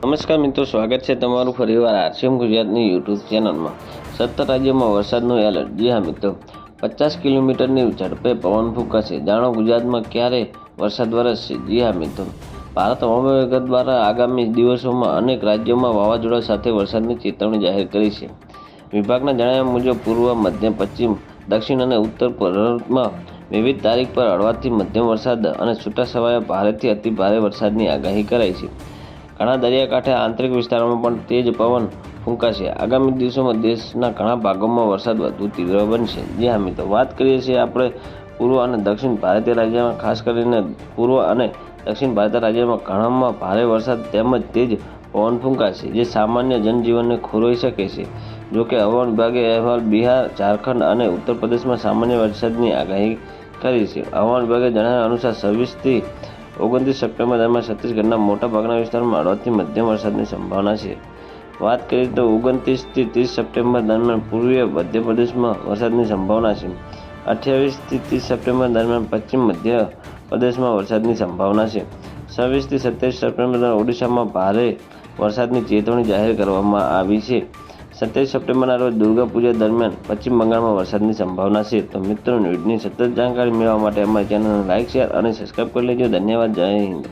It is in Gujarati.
નમસ્કાર મિત્રો, સ્વાગત છે તમારું ફરીવાર આરસીએમ ગુજરાતની યુટ્યુબ ચેનલમાં. સત્તર રાજ્યોમાં વરસાદનું એલર્ટ. જી હા મિત્રો, પચાસ કિલોમીટરની ઝડપે પવન ફૂંકાશે. જાણો ગુજરાતમાં ક્યારે વરસાદ વરસશે? જી હા મિત્રો, ભારત હવામાન વિભાગ દ્વારા આગામી દિવસોમાં અનેક રાજ્યોમાં વાવાઝોડા સાથે વરસાદની ચેતવણી જાહેર કરી છે. વિભાગના જણાવ્યા મુજબ, પૂર્વ, મધ્ય, પશ્ચિમ, દક્ષિણ અને ઉત્તર પૂર્વમાં વિવિધ તારીખ પર હળવાથી મધ્યમ વરસાદ અને છૂટાછવાયા ભારેથી અતિ ભારે વરસાદની આગાહી કરાઈ છે. ઘણા દરિયાકાંઠે આંતરિક વિસ્તારોમાં પણ તેજ પવન ફૂંકાશે. આગામી દિવસોમાં દેશના ઘણા ભાગોમાં વરસાદ વધુ તીવ્ર બનશે. જી હા મિત્રો, વાત કરીએ છીએ આપણે પૂર્વ અને દક્ષિણ ભારતીય રાજ્યમાં, ખાસ કરીને પૂર્વ અને દક્ષિણ ભારતીય રાજ્યમાં ઘણામાં ભારે વરસાદ તેમજ તેજ પવન ફૂંકાશે, જે સામાન્ય જનજીવનને ખોરવાઈ શકે છે. જોકે હવામાન વિભાગે અહેવાલ બિહાર, ઝારખંડ અને ઉત્તર પ્રદેશમાં સામાન્ય વરસાદની આગાહી કરી છે. હવામાન વિભાગે જણાવ્યા અનુસાર છવ્વીસથી ઓગણત્રીસ સપ્ટેમ્બર દરમિયાન છત્તીસગઢના મોટાભાગના વિસ્તારમાં હળવાથી મધ્યમ વરસાદની સંભાવના છે. વાત કરીએ તો ઓગણત્રીસથી ત્રીસ સપ્ટેમ્બર દરમિયાન પૂર્વીય મધ્યપ્રદેશમાં વરસાદની સંભાવના છે. અઠ્યાવીસથી ત્રીસ સપ્ટેમ્બર દરમિયાન પશ્ચિમ મધ્ય પ્રદેશમાં વરસાદની સંભાવના છે. છવ્વીસથી સત્યાવીસ સપ્ટેમ્બર દરમિયાન ઓડિશામાં ભારે વરસાદની ચેતવણી જાહેર કરવામાં આવી છે. સત્યાવીસ સપ્ટેમ્બરના રોજ દુર્ગા પૂજા દરમિયાન પશ્ચિમ બંગાળમાં વરસાદની સંભાવના છે. તો મિત્રો, ન્યૂઝની સતત જાણકારી મેળવવા માટે અમારી ચેનલને લાઇક શેર અને સબસ્ક્રાઈબ કરી લેજો. ધન્યવાદ. જય હિન્દ.